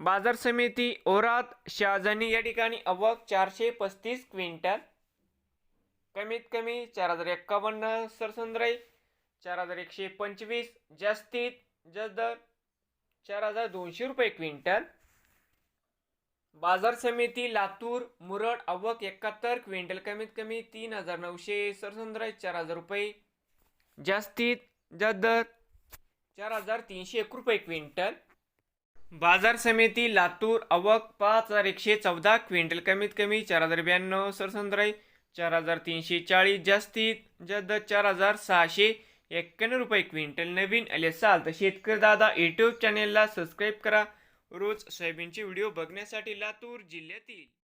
बाजार समिती ओरात शहाजनी या ठिकाणी अवक चारशे पस्तीस क्विंटल. कमीत कमी चार हजार एक्कावन्न सरसंद्राई चार हजार एकशे पंचवीस जास्तीत जास्त दर चार हजार दोनशे रुपये क्विंटल. बाजार समिती लातूर मुरड अवक एकाहत्तर क्विंटल कमीत कमी तीन हजार नऊशे सरसंद्राई चार हजार रुपये. जास्तीत जास्त दर चार हजार तीनशे एक रुपये क्विंटल. बाजार समिती लातूर अवक पाच हजार एकशे चौदा क्विंटल कमीत कमी चार हजार ब्याण्णव सरसंद्राई चार हजार तीनशे चाळीस जास्तीत जद चार हजार सहाशे एक्क्याण्णव रुपये क्विंटल नवीन आले असाल तर शेतकरी दादा यूट्यूब चॅनेलला सबस्क्राईब करा. रोज सोयाबीनचे व्हिडिओ बघण्यासाठी लातूर जिल्ह्यातील